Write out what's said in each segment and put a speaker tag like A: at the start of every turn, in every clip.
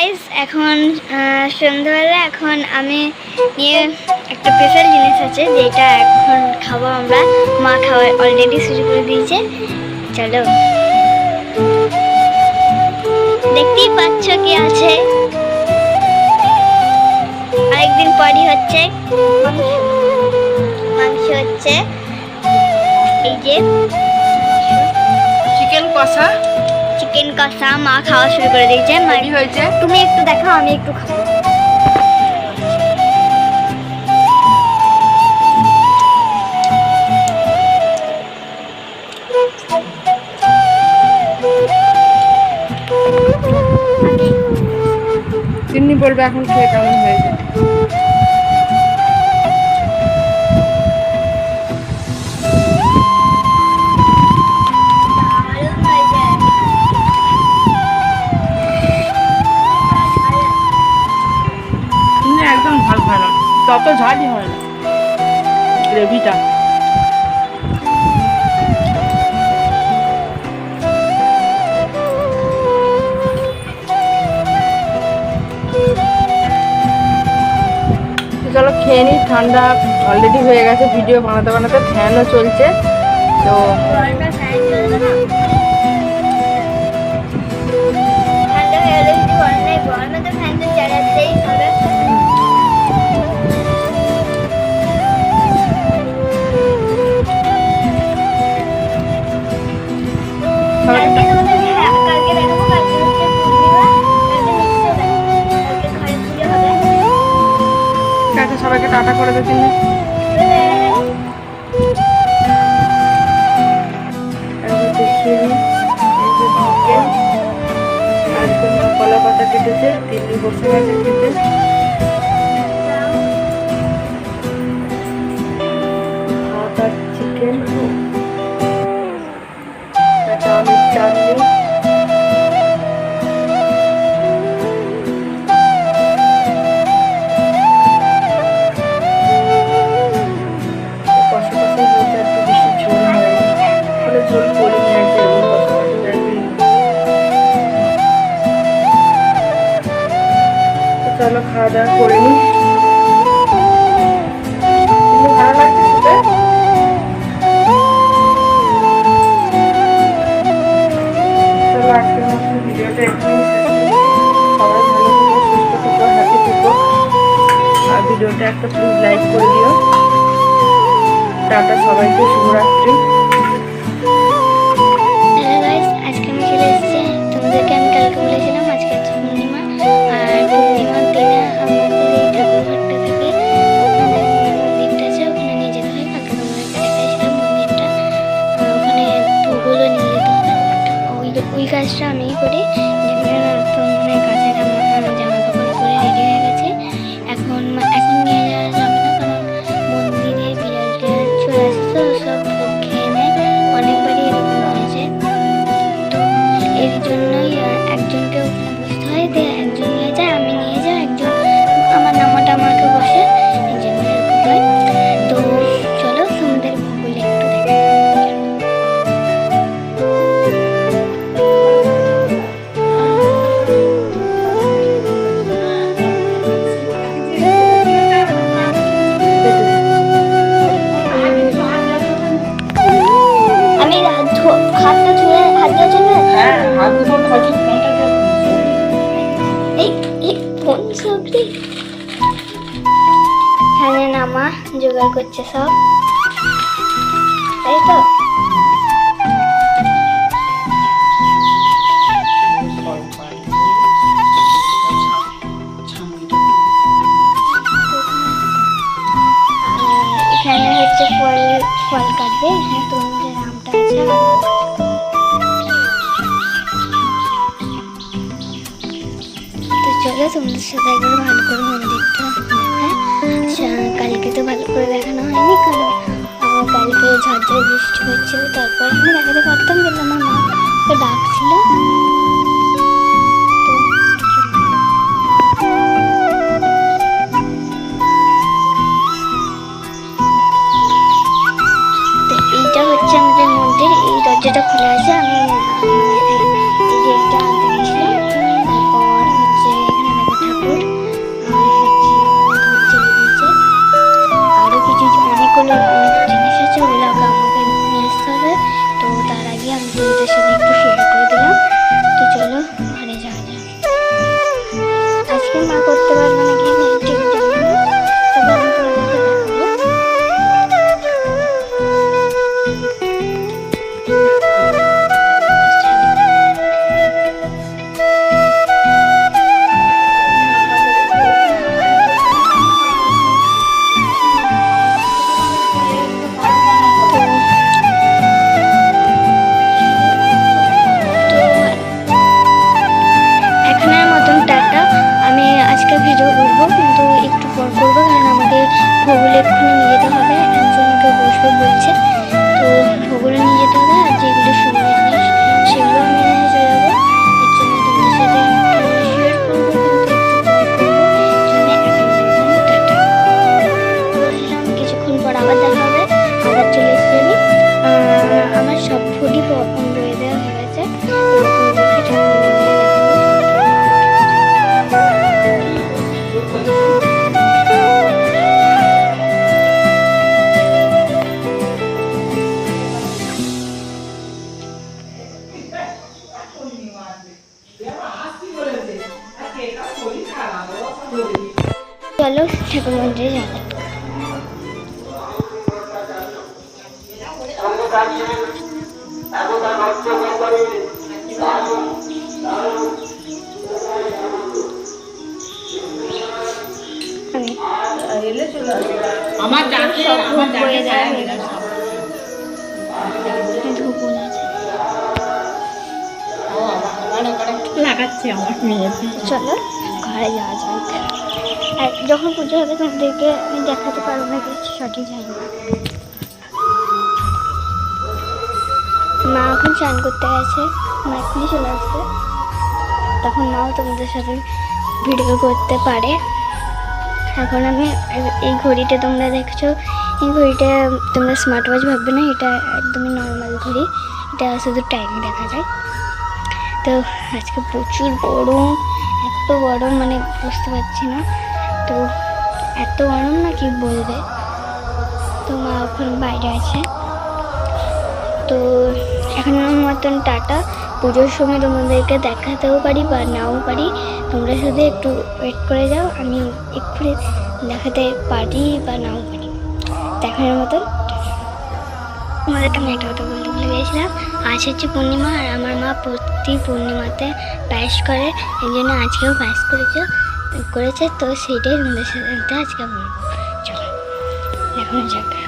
A: Guys এখন সন্ধ্যাবেলা, এখন আমি নিয়ে একটা স্পেশাল জিনিস আছে, যেটা এখন খাব আমরা। মা খাওয়া অলরেডি শুরু করে দিয়েছে। চলো। দেখতেই পাচ্ছ কি আছে। আরেকদিন পরই হচ্ছে। মাংস। হচ্ছে। এই যে।
B: চিকেন কষা।
A: কষা মা খাওয়া শুরু করে দিয়েছে।
B: মানে হয়েছে?
A: তুমি একটু দেখো আমি একটু খাব।
B: বলবে এখন খেয়ে কেমন হয়েছে। তত হয় না। গ্রেভিটা। চলো খেয়ে নিই, ঠান্ডা অলরেডি হয়ে গেছে ভিডিও বানাতে বানাতে ফ্যানও চলছে। তো আছে সবাইকে টাটা করে দে কোনো কলা পাতা কেটেছে তিন্নি বসে গেছে খেতে চলো খাওয়া দাওয়া করে মতো ভিডিওটা ভিডিওটা একটা প্লিজ লাইক করে দিও। টাটা সবাইকে, শুভরাত্রি।
A: আজকে আমি চলে এসেছি। তোমাদেরকে আমি কালকে বলেছিলাম কাজটা আমি করি হাতটা ধুয়ে হাত ধোয়ার জন্য?
B: হ্যাঁ হাত দুটো খাচ্ছি ফোনটা দিয়ে
A: এই এই কোন সবজি? এখানে নামা জোগাড় করছে সব। তাই তো? এখানে হচ্ছে ফল ফল কাটবে। এখানে তরমুজের আমটা আছে। চলো তোমাদের সাথে একবার ভালো করে মন্দিরটা দেখা কালকে তো ভালো করে দেখানো হয়নি, কারণ কালকে ঝড় বৃষ্টি হচ্ছিল, তারপর আমি দেখাতে পারতাম কিন্তু একটু পর করব, কারণ আমাদের ভূগোল এক্ষুনি নিয়ে যেতে হবে একজনকে বসবে বলছে। তো ভূগোলে নিয়ে যেতে হবে, আর যেগুলো শুরু ঠাকুর মন্দিরে
B: চলে আসবে
C: আমার ডাকে আমার ডাকে লাগাচ্ছে আমার
A: চলো ঘরে যাওয়া যাক। যখন পুজো হবে তোমাদেরকে আমি দেখাতে পারব না কিছু সঠিক জানি না মা এখন স্নান করতে গেছে, মা এখনই চলে আসবে। তখন মাও তোমাদের সাথে ভিডিও করতে পারে। এখন আমি এই ঘড়িটা তোমরা দেখছ, এই ঘড়িটা তোমরা স্মার্ট ওয়াচ ভাববে না, এটা একদমই নর্মাল ঘড়ি। এটা শুধু টাইম দেখা যায়। তো আজকে প্রচুর গরম, এত গরম মানে বুঝতে পারছি না। তো এত গরম না কি বলবে? তো মা এখন বাইরে আছে। তো এখন মতন টাটা। পুজোর সময় তোমাদেরকে দেখাতেও পারি বা নাও পারি। তোমরা শুধু একটু ওয়েট করে যাও, আমি এক্ষুনি দেখাতে পারি বা নাও পারি। দেখানোর মতন। আমাদেরকে আমি একটা কথা বলতে ভুলে গিয়েছিলাম আজ হচ্ছে পূর্ণিমা আর আমার মা প্রতি পূর্ণিমাতে পায়েস করে। এই জন্য আজকেও পায়েস করেছে। これちょっと押し入れるんですよ。大好きも。ちょっと。か。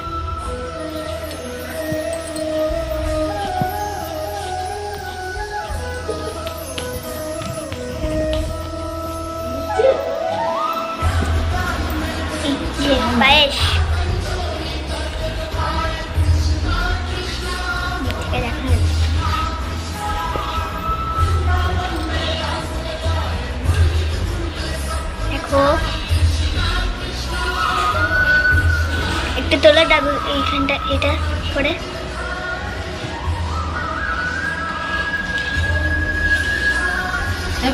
A: একটু তোলা ডাবু এইখানটা এটা করে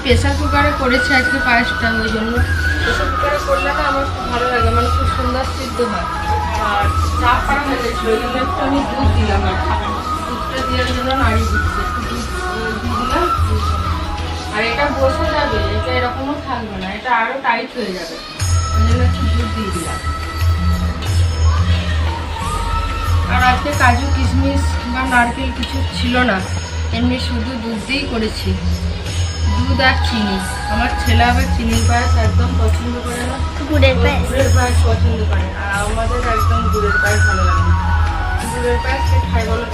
B: প্রেসার কুকারে করেছে আজকে পায়েসটা ওই জন্য। প্রেসার কুকারে করলে না আমার খুব ভালো লাগে মানে খুব সুন্দর সিদ্ধ হয়। আর চা করা হয়ে গেছিল ওই জন্য একটু আমি দুধ দিলাম আর দুধটা দেওয়ার জন্য নাড়ি দিচ্ছে দুধ দিলাম। আর এটা বসে যাবে এটা এরকমও থাকবে না এটা আরও টাইট হয়ে যাবে। ওই জন্য একটু দুধ দিয়ে দিলাম। আর আজকে কাজু কিশমিশ বা নারকেল কিছু ছিল না। এমনি শুধু দুধ দিয়েই করেছি। দুধ আর চিনি। আমার ছেলে আবার চিনির পায়েস একদম পছন্দ করে না।
A: গুড়ের পায়েস।
B: গুড়ের পায়েস পছন্দ করে আর আমাদের একদম গুড়ের পায়েস ভালো লাগে। গুড়ের পায়েস কে খায় বলো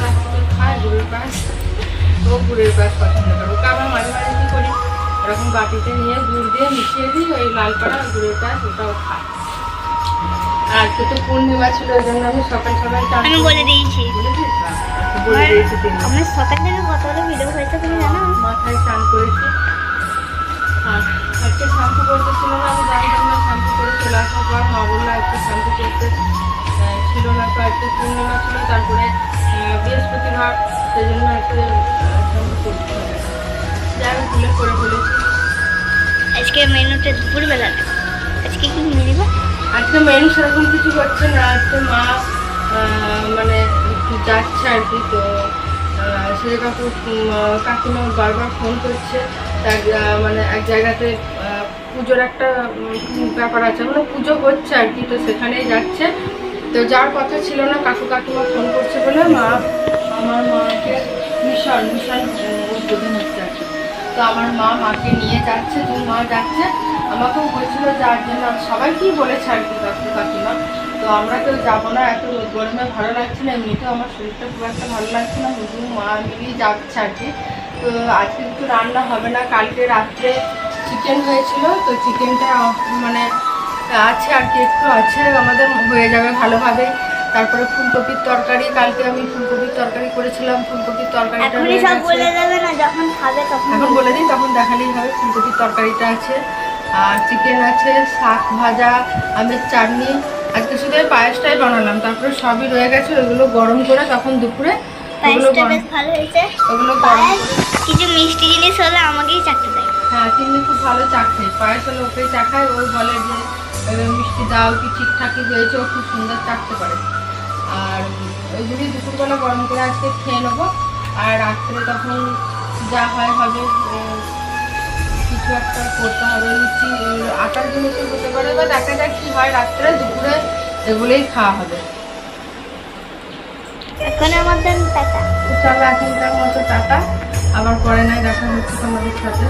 B: খায় গুড়ের পায়েস। ও গুড়ের পায়েস পছন্দ করে। ওকে আবার মাঝে মাঝে কী করি? এরকম বাটিতে নিয়ে গুড় দিয়ে মিশিয়ে দিই ওই লাল পাড়া গুড়ের পায়েস ওটাও খায়। আর তো পূর্ণিমা ছিল ওই জন্য আমি সকাল সকাল
A: আমি বলে দিয়েছি।
B: বলে দিয়েছি তিনি।
A: সকাল থেকে কতগুলো ভিডিও হয়েছে তুমি জানো?
B: মাথায় স্নান করেছি। আর আজকে শ্যাম্পু করতেছিল না আমি জানতাম না শ্যাম্পু করে চলে আসার পর মা বলল একটু শ্যাম্পু করতে ছিল না তো একটু পূর্ণিমা ছিল তারপরে বৃহস্পতিবার সেই জন্য একটু শ্যাম্পু করতে যাই হোক ভুলে করে ফেলেছি
A: আজকে মেনুটা দুপুরবেলা আজকে কি মেনু?
B: আজকে মেনু সেরকম কিছু করছে না আজকে মা মানে একটু যাচ্ছে আর কি তো সেটা কাকু কাকিমা বারবার ফোন করছে। তার মানে এক জায়গাতে পুজোর একটা ব্যাপার আছে মানে পুজো হচ্ছে আর কি তো সেখানেই যাচ্ছে। তো যার কথা ছিল না কাকু কাকিমা ফোন করছে বলে মা আমার মাকে মিশন উম, উদ্বোধন হচ্ছে আর কি। তো আমার মা মাকে নিয়ে যাচ্ছে তো মা যাচ্ছে। আমাকেও বলছিল যার জন্য সবাইকেই বলেছে আর কি কাকু কাকিমা তো আমরা কেউ যাব না এত গরমে ভালো লাগছে না এমনিতেও আমার শরীরটা খুব একটা ভালো লাগছে না শুধু মা মিলিয়ে যাচ্ছে আর কি। তো আজকে কিছু রান্না হবে না কালকে রাত্রে চিকেন হয়েছিল তো চিকেনটা মানে আছে আর কি একটু আছে আমাদের হয়ে যাবে ভালোভাবে। তারপরে ফুলকপির তরকারি কালকে আমি ফুলকপির তরকারি করেছিলাম ফুলকপির তরকারিটা এখন বলে দিই তখন দেখালেই হবে ফুলকপির তরকারিটা আছে। আর চিকেন আছে শাক ভাজা আমের চাটনি। আজকে শুধু পায়েসটাই বানালাম তারপরে সবই রয়ে গেছে ওগুলো গরম করে তখন দুপুরে ওগুলো
A: পায়েসটা
B: গরম
A: বেশ ভালো হয়েছে।
B: ওগুলো গরম
A: কিছু মিষ্টি জিনিস হলে আমাকেই চাকতে দেয়।
B: হ্যাঁ তিনি খুব ভালো চা খায়। পায়েস হলে ওকে চা খায় ও বলে যে মিষ্টি দাও কি ঠিকঠাকই হয়েছে ও খুব সুন্দর চাকতে পারে। আর ওই জন্যই দুপুরবেলা গরম করে আজকে খেয়ে নেব। আর রাত্রে তখন যা হয় হবে কিছু একটা করতে হবে লুচি আটার জিনিসও হতে পারে যাক কি হয় রাত্রে দুপুরে এগুলোই খাওয়া হবে।
A: এখন আমাদের
B: তো চলো এখনকার মতো টাটা। আবার পরে নাই দেখা হচ্ছে তোমাদের সাথে।